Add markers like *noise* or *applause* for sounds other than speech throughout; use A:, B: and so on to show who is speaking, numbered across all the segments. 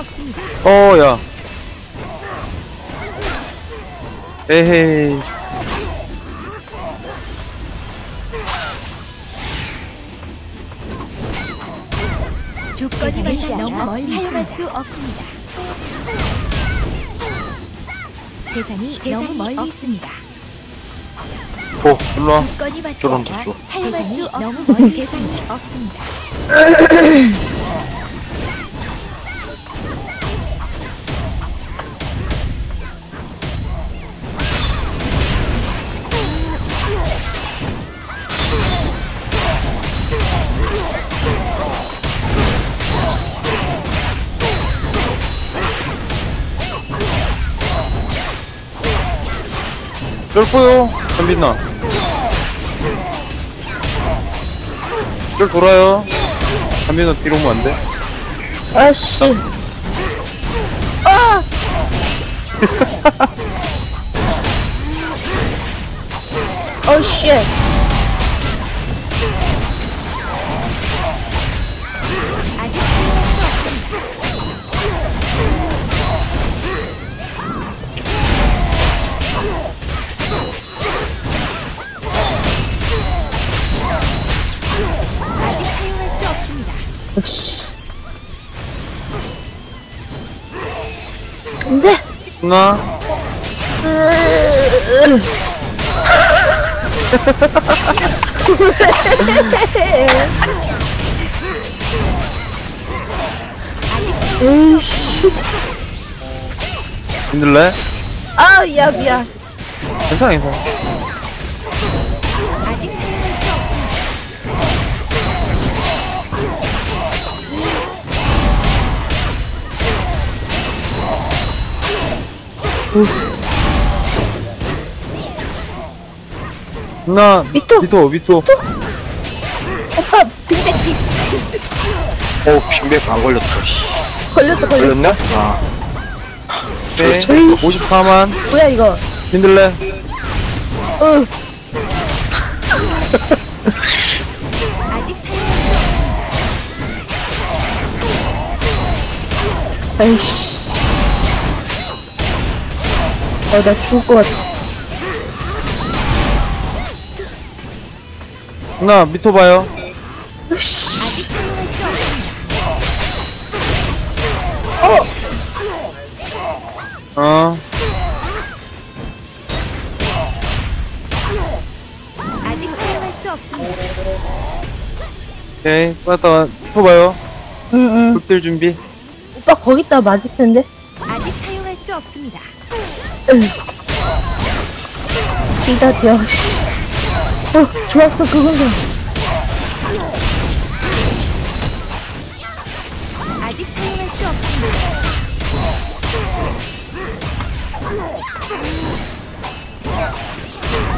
A: 없습니다.
B: 어, 야. 에헤이.
A: 조건이 맞지 않아
C: 멀리
A: 사용할 수 없습니다. 대상이 너무 멀리 있습니다.
B: 오, 일로와.
A: 조건이 맞지
B: 저런
A: 않아
B: 저쪽.
A: 사용할 수
C: 너무
A: 대상이 없습니다. *laughs*
B: 쫄보요. 현빈나. 쫄 돌아요. 현빈아 뒤로 오면 안 돼.
C: 아씨. 아! *laughs* 어, 씨. 안 돼.
B: 누나.
C: 으이씨. *laughs*
B: 힘들래?
C: 아, 야, 미안.
B: 괜찮아, 괜찮아. 나.
C: 미토.
B: 미토, 미토.
C: 오빠, 빅백빅.
D: 어, 빈백 안 걸렸어. 씨.
C: 걸렸어, 걸렸어.
D: 걸렸네? 아.
B: 네.
C: 저희-
B: 54만.
C: 뭐야, 이거.
B: 힘들래?
A: 사용할 수 *laughs*
C: 아이씨. 어, 나 죽을 것 같아.
B: 누나, 미토 봐요.
A: 아직 사용할 수 없습니다.
B: 어.
A: 아직 사용할 수 없습니다.
B: 오케이. 빠졌다. 미토 봐요.
C: 응 응
B: 극딜 준비.
C: 오빠 거기다 맞을 텐데
A: 아직 사용할 수 없습니다.
C: 이다 되어 어 좋았어 그거는
A: 아직 사용할 수 없습니다.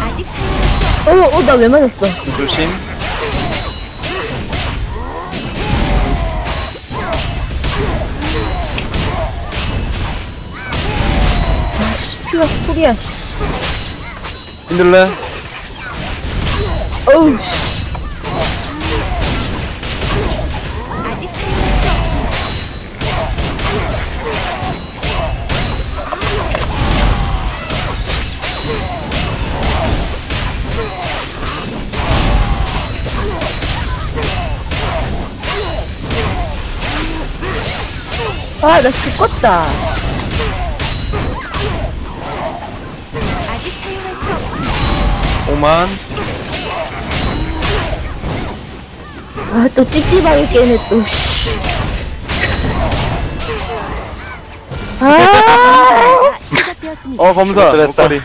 A: 아직 사용할 수
C: 어어 나 왜 맞았어
B: 조심.
C: 피가 씨.
B: 힘들래?
C: 어우 씨.
A: 아,
C: 나 죽겠다.
B: 5만.
C: 아, 또 찝찝하게 깨네, 또, 씨. 아!
A: 아, 시작되었습니다.
B: 어, 검사. 목걸이.